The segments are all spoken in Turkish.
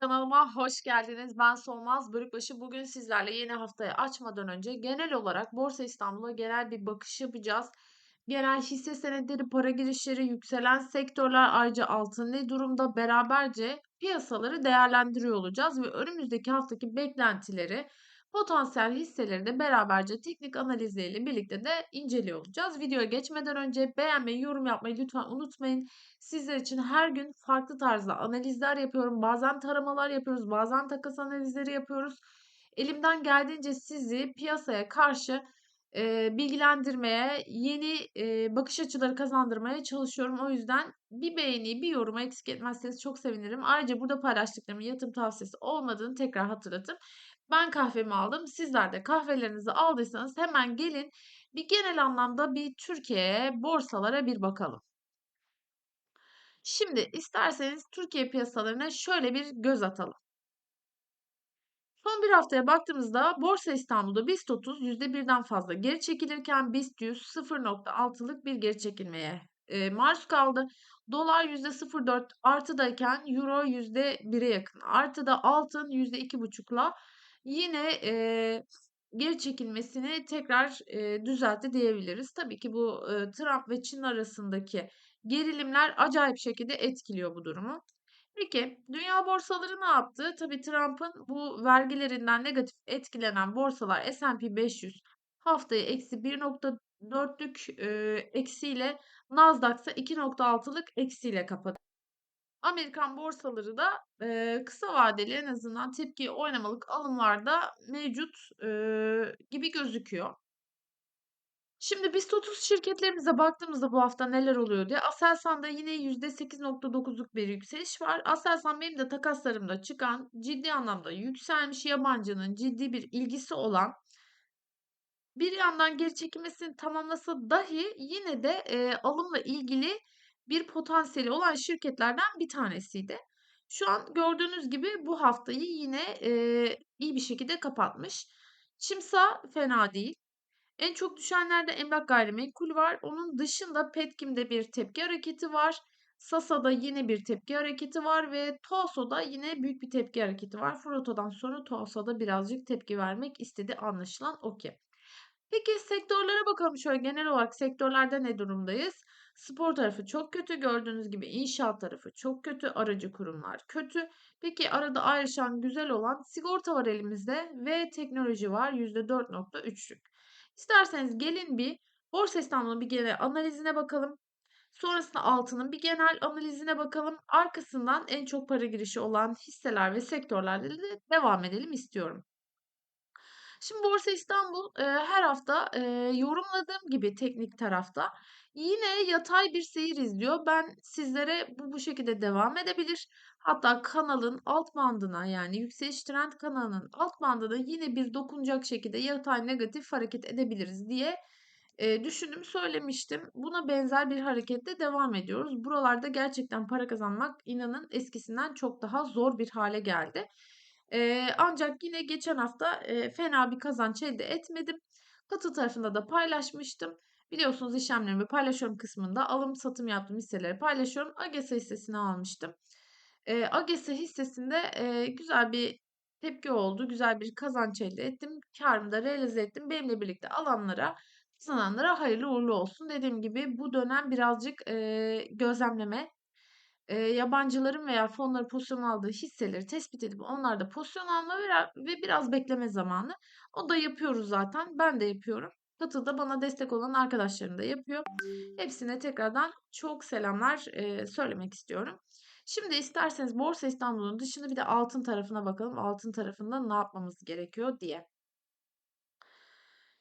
Kanalıma hoş geldiniz. Ben Solmaz Bölükbaşı. Bugün sizlerle yeni haftayı açmadan önce genel olarak Borsa İstanbul'a genel bir bakış yapacağız. Genel hisse senetleri, para girişleri, yükselen sektörler, ayrıca altın ne durumda beraberce piyasaları değerlendiriyor olacağız ve önümüzdeki haftaki beklentileri, potansiyel hisseleri de beraberce teknik analizleriyle birlikte de inceliyor olacağız. Videoya geçmeden önce beğenmeyi, yorum yapmayı lütfen unutmayın. Sizler için her gün farklı tarzda analizler yapıyorum. Bazen taramalar yapıyoruz, bazen takas analizleri yapıyoruz. Elimden geldiğince sizi piyasaya karşı e, bilgilendirmeye, yeni e, bakış açıları kazandırmaya çalışıyorum. O yüzden bir beğeni, bir yorumu eksik etmezseniz çok sevinirim. Ayrıca burada paylaştıklarımın yatırım tavsiyesi olmadığını tekrar hatırlatıp ben kahvemi aldım. Sizler de kahvelerinizi aldıysanız hemen gelin bir genel anlamda bir Türkiye borsalara bir bakalım. Şimdi isterseniz Türkiye piyasalarına şöyle bir göz atalım. Son bir haftaya baktığımızda Borsa İstanbul'da BIST 30 %1'den fazla geri çekilirken BIST 100 0.6'lık bir geri çekilmeye e, maruz kaldı. Dolar %0.4 artıdayken Euro %1'e yakın. Artıda altın %2.5'la yine e, geri çekilmesini tekrar e, düzeltti diyebiliriz. Tabii ki bu e, Trump ve Çin arasındaki gerilimler acayip şekilde etkiliyor bu durumu. Peki dünya borsaları ne yaptı? Tabii Trump'ın bu vergilerinden negatif etkilenen borsalar S&P 500 haftayı eksi 1.4'lük e, eksiyle Nasdaq ise 2.6'lık eksiyle kapadı. Amerikan borsaları da e, kısa vadeli en azından tepki oynamalık alımlarda mevcut e, gibi gözüküyor. Şimdi BIST 30 şirketlerimize baktığımızda bu hafta neler oluyor diye. Aselsan'da yine %8.9'luk bir yükseliş var. Aselsan benim de takaslarımda çıkan ciddi anlamda yükselmiş yabancının ciddi bir ilgisi olan bir yandan geri çekilmesini tamamlasa dahi yine de e, alımla ilgili bir potansiyeli olan şirketlerden bir tanesiydi. Şu an gördüğünüz gibi bu haftayı yine e, iyi bir şekilde kapatmış. Çimsa fena değil. En çok düşenlerde Emlak Gayrimenkul var. Onun dışında Petkim'de bir tepki hareketi var. Sasa'da yine bir tepki hareketi var ve Toaso'da yine büyük bir tepki hareketi var. Froto'dan sonra Toaso'da birazcık tepki vermek istedi anlaşılan o ki. Peki sektörlere bakalım şöyle genel olarak sektörlerde ne durumdayız? Spor tarafı çok kötü. Gördüğünüz gibi inşaat tarafı çok kötü. Aracı kurumlar kötü. Peki arada ayrışan güzel olan sigorta var elimizde ve teknoloji var %4.3'lük. İsterseniz gelin bir Borsa İstanbul'un bir genel analizine bakalım. Sonrasında altının bir genel analizine bakalım. Arkasından en çok para girişi olan hisseler ve sektörlerde de devam edelim istiyorum. Şimdi Borsa İstanbul e, her hafta e, yorumladığım gibi teknik tarafta yine yatay bir seyir izliyor. Ben sizlere bu bu şekilde devam edebilir. Hatta kanalın alt bandına yani yükseliş trend kanalının alt bandına yine bir dokunacak şekilde yatay negatif hareket edebiliriz diye e, düşündüm söylemiştim. Buna benzer bir hareketle devam ediyoruz. Buralarda gerçekten para kazanmak inanın eskisinden çok daha zor bir hale geldi. Eee, ancak yine geçen hafta, eee, fena bir kazanç elde etmedim. Katıl tarafında da paylaşmıştım. Biliyorsunuz işlemlerimi paylaşıyorum kısmında alım satım yaptığım hisseleri paylaşıyorum. AGESA hissesini almıştım. Eee, AGESA hissesinde, eee, güzel bir tepki oldu. Güzel bir kazanç elde ettim. Kârımı da realize ettim. Benimle birlikte alanlara, kazananlara hayırlı uğurlu olsun. Dediğim gibi bu dönem birazcık, eee, gözlemleme Eee, yabancıların veya fonların pozisyon aldığı hisseleri tespit edip onlarda pozisyon alma ve ve biraz bekleme zamanı. O da yapıyoruz zaten. Ben de yapıyorum. Katıl'da bana destek olan arkadaşlarım da yapıyor. Hepsine tekrardan çok selamlar eee, söylemek istiyorum. Şimdi isterseniz Borsa İstanbul'un dışında bir de altın tarafına bakalım. Altın tarafında ne yapmamız gerekiyor diye.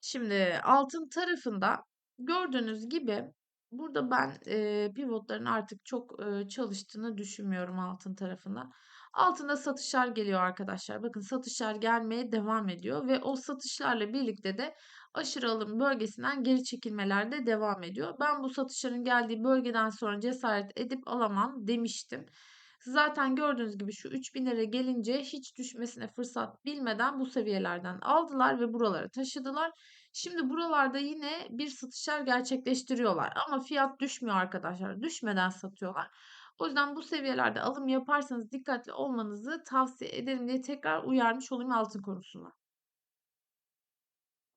Şimdi altın tarafında gördüğünüz gibi Burada ben, eee, pivotların artık çok, eee, çalıştığını düşünmüyorum altın tarafında. Altında satışlar geliyor arkadaşlar. Bakın satışlar gelmeye devam ediyor ve o satışlarla birlikte de aşırı alım bölgesinden geri çekilmeler de devam ediyor. Ben bu satışların geldiği bölgeden sonra cesaret edip alamam demiştim. Zaten gördüğünüz gibi şu 3000'lere gelince hiç düşmesine fırsat bilmeden bu seviyelerden aldılar ve buralara taşıdılar. Şimdi buralarda yine bir satışlar gerçekleştiriyorlar ama fiyat düşmüyor arkadaşlar. Düşmeden satıyorlar. O yüzden bu seviyelerde alım yaparsanız dikkatli olmanızı tavsiye ederim diye tekrar uyarmış olayım altın konusuna.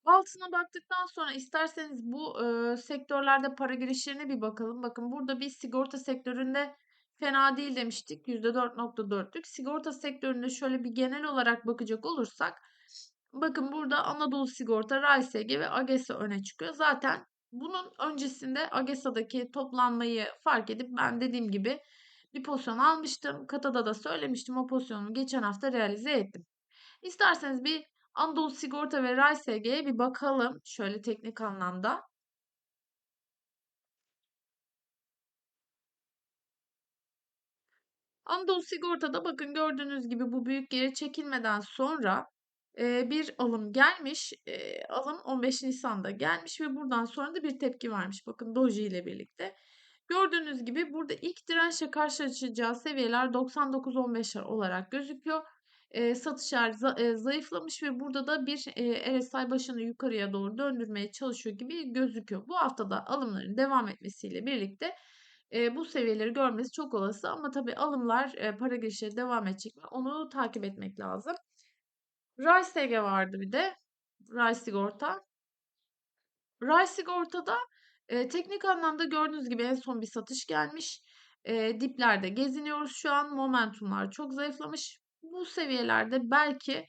Altına baktıktan sonra isterseniz bu, ııı, sektörlerde para girişlerine bir bakalım. Bakın burada bir sigorta sektöründe fena değil demiştik. %4.4'lük. Sigorta sektöründe şöyle bir genel olarak bakacak olursak, bakın burada Anadolu Sigorta, RAYSG ve AGESA öne çıkıyor. Zaten bunun öncesinde AGESA'daki toplanmayı fark edip ben dediğim gibi bir pozisyon almıştım. Katada da söylemiştim. O pozisyonumu geçen hafta realize ettim. İsterseniz bir Anadolu Sigorta ve RAYSG'ye bir bakalım şöyle teknik anlamda. Anadolu Sigorta'da bakın gördüğünüz gibi bu büyük geri çekilmeden sonra bir alım gelmiş. Alım 15 Nisan'da gelmiş ve buradan sonra da bir tepki varmış. Bakın Doji ile birlikte. Gördüğünüz gibi burada ilk dirençle karşılaşacağı seviyeler 99-15'ler olarak gözüküyor. Satışlar za- zayıflamış ve burada da bir e, RSI başını yukarıya doğru döndürmeye çalışıyor gibi gözüküyor. Bu haftada alımların devam etmesiyle birlikte bu seviyeleri görmesi çok olası ama tabii alımlar para girişleri devam edecek mi onu takip etmek lazım. RAYSG vardı bir de. Ray sigorta. Ray sigortada e, teknik anlamda gördüğünüz gibi en son bir satış gelmiş. E, diplerde geziniyoruz şu an. Momentumlar çok zayıflamış. Bu seviyelerde belki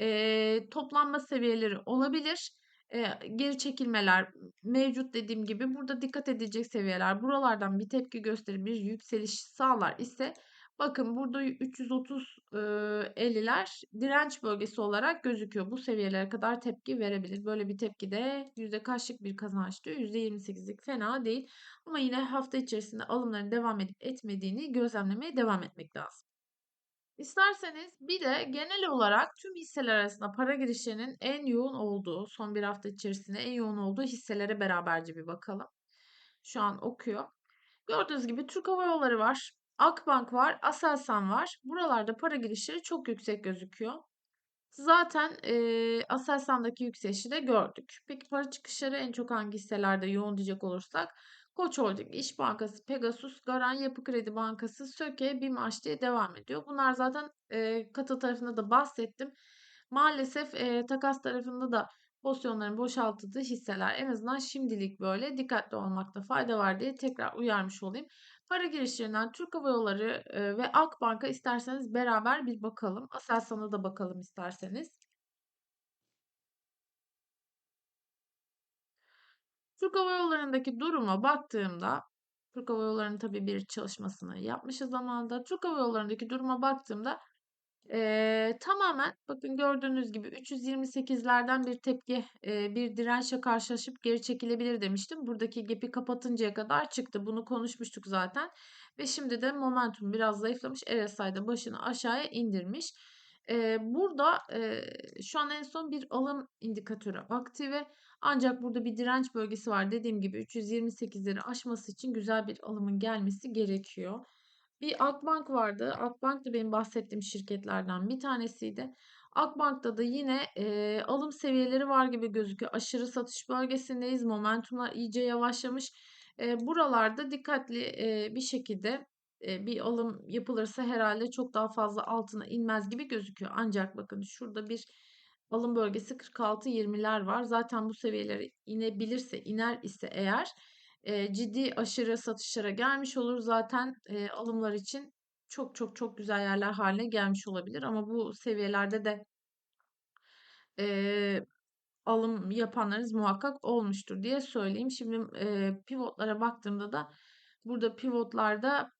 e, toplanma seviyeleri olabilir. E, geri çekilmeler mevcut dediğim gibi. Burada dikkat edilecek seviyeler. Buralardan bir tepki gösterip bir yükseliş sağlar ise Bakın burada 330 e, 50'ler direnç bölgesi olarak gözüküyor. Bu seviyelere kadar tepki verebilir. Böyle bir tepki de yüzde kaçlık bir kazanç diyor. %28'lik fena değil. Ama yine hafta içerisinde alımların devam edip etmediğini gözlemlemeye devam etmek lazım. İsterseniz bir de genel olarak tüm hisseler arasında para girişlerinin en yoğun olduğu, son bir hafta içerisinde en yoğun olduğu hisselere beraberce bir bakalım. Şu an okuyor. Gördüğünüz gibi Türk Hava Yolları var. Akbank var, Aselsan var. Buralarda para girişleri çok yüksek gözüküyor. Zaten e, Aselsan'daki yükselişi de gördük. Peki para çıkışları en çok hangi hisselerde yoğun diyecek olursak Koç Holding, İş Bankası, Pegasus, Garan Yapı Kredi Bankası, Söke, BİMAŞ diye devam ediyor. Bunlar zaten e, katı tarafında da bahsettim. Maalesef e, takas tarafında da pozisyonların boşaltıldığı hisseler en azından şimdilik böyle dikkatli olmakta fayda var diye tekrar uyarmış olayım. Para girişlerinden Türk Hava Yolları e, ve Akbank'a isterseniz beraber bir bakalım. Aselsan'a da bakalım isterseniz. Türk Hava Yolları'ndaki duruma baktığımda Türk Hava Yolları'nın tabii bir çalışmasını yapmışız zamanında. Türk Hava Yolları'ndaki duruma baktığımda ee, tamamen bakın gördüğünüz gibi 328'lerden bir tepki, e, bir dirençle karşılaşıp geri çekilebilir demiştim. Buradaki gap'i kapatıncaya kadar çıktı. Bunu konuşmuştuk zaten. Ve şimdi de momentum biraz zayıflamış. RSI'de başını aşağıya indirmiş. Ee, burada e, şu an en son bir alım indikatörü aktive. Ancak burada bir direnç bölgesi var. Dediğim gibi 328'leri aşması için güzel bir alımın gelmesi gerekiyor. Bir Akbank vardı. Akbank da benim bahsettiğim şirketlerden bir tanesiydi. Akbank'ta da yine e, alım seviyeleri var gibi gözüküyor. Aşırı satış bölgesindeyiz. Momentumlar iyice yavaşlamış. E, buralarda dikkatli e, bir şekilde e, bir alım yapılırsa herhalde çok daha fazla altına inmez gibi gözüküyor. Ancak bakın şurada bir alım bölgesi 46-20'ler var. Zaten bu seviyeleri inebilirse, iner ise eğer e, ciddi aşırı satışlara gelmiş olur. Zaten e, alımlar için çok çok çok güzel yerler haline gelmiş olabilir. Ama bu seviyelerde de e, alım yapanlarınız muhakkak olmuştur diye söyleyeyim. Şimdi e, pivotlara baktığımda da burada pivotlarda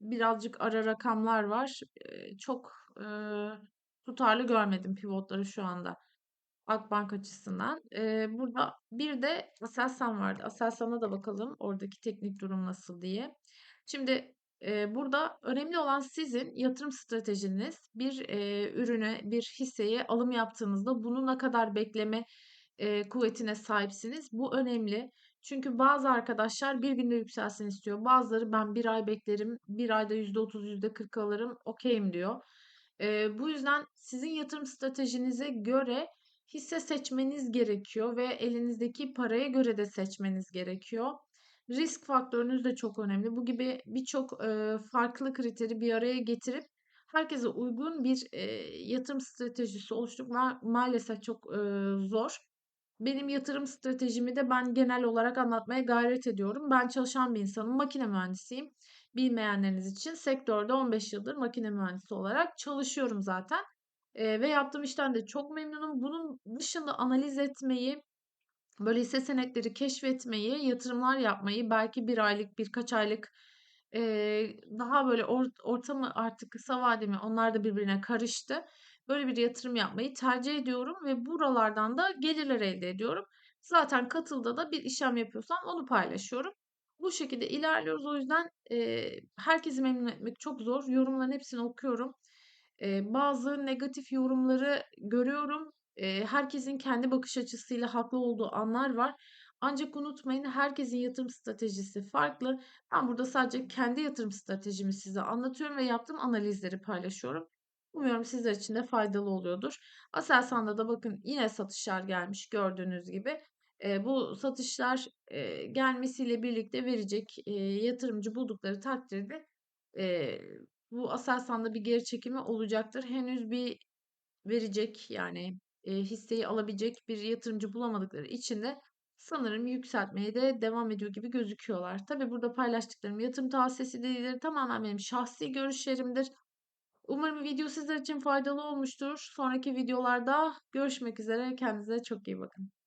birazcık ara rakamlar var. E, çok e, tutarlı görmedim pivotları şu anda. Akbank açısından. Ee, burada bir de Aselsan vardı. Aselsan'a da bakalım oradaki teknik durum nasıl diye. Şimdi e, burada önemli olan sizin yatırım stratejiniz. Bir e, ürüne, bir hisseye alım yaptığınızda bunu ne kadar bekleme e, kuvvetine sahipsiniz. Bu önemli. Çünkü bazı arkadaşlar bir günde yükselsin istiyor. Bazıları ben bir ay beklerim, bir ayda %30, %40 alırım, okeyim diyor. E, bu yüzden sizin yatırım stratejinize göre hisse seçmeniz gerekiyor ve elinizdeki paraya göre de seçmeniz gerekiyor. Risk faktörünüz de çok önemli. Bu gibi birçok, eee, farklı kriteri bir araya getirip herkese uygun bir, eee, yatırım stratejisi oluşturmak maalesef çok, eee, zor. Benim yatırım stratejimi de ben genel olarak anlatmaya gayret ediyorum. Ben çalışan bir insanım, makine mühendisiyim. Bilmeyenleriniz için sektörde 15 yıldır makine mühendisi olarak çalışıyorum zaten, eee, ve yaptığım işten de çok memnunum. Bunun dışında analiz etmeyi, böyle hisse senetleri keşfetmeyi, yatırımlar yapmayı, belki 1 aylık, birkaç aylık, eee, daha böyle ort orta mı artık kısa vade mi onlar da birbirine karıştı. Böyle bir yatırım yapmayı tercih ediyorum ve buralardan da gelirler elde ediyorum. Zaten Katıl'da da bir işlem yapıyorsam onu paylaşıyorum. Bu şekilde ilerliyoruz. O yüzden, eee, herkesi memnun etmek çok zor. Yorumların hepsini okuyorum. Bazı negatif yorumları görüyorum. Herkesin kendi bakış açısıyla haklı olduğu anlar var. Ancak unutmayın, herkesin yatırım stratejisi farklı. Ben burada sadece kendi yatırım stratejimi size anlatıyorum ve yaptığım analizleri paylaşıyorum. Umuyorum sizler için de faydalı oluyordur. Aselsan'da da bakın yine satışlar gelmiş gördüğünüz gibi. Eee, bu satışlar, eee, gelmesiyle birlikte verecek, eee, yatırımcı buldukları takdirde, eee, bu Aselsan'da bir geri çekilme olacaktır. Henüz bir verecek yani, eee, hisseyi alabilecek bir yatırımcı bulamadıkları için de sanırım yükseltmeye de devam ediyor gibi gözüküyorlar. Tabii burada paylaştıklarım yatırım tavsiyesi değildir. Tamamen benim şahsi görüşlerimdir. Umarım video sizler için faydalı olmuştur. Sonraki videolarda görüşmek üzere. Kendinize çok iyi bakın.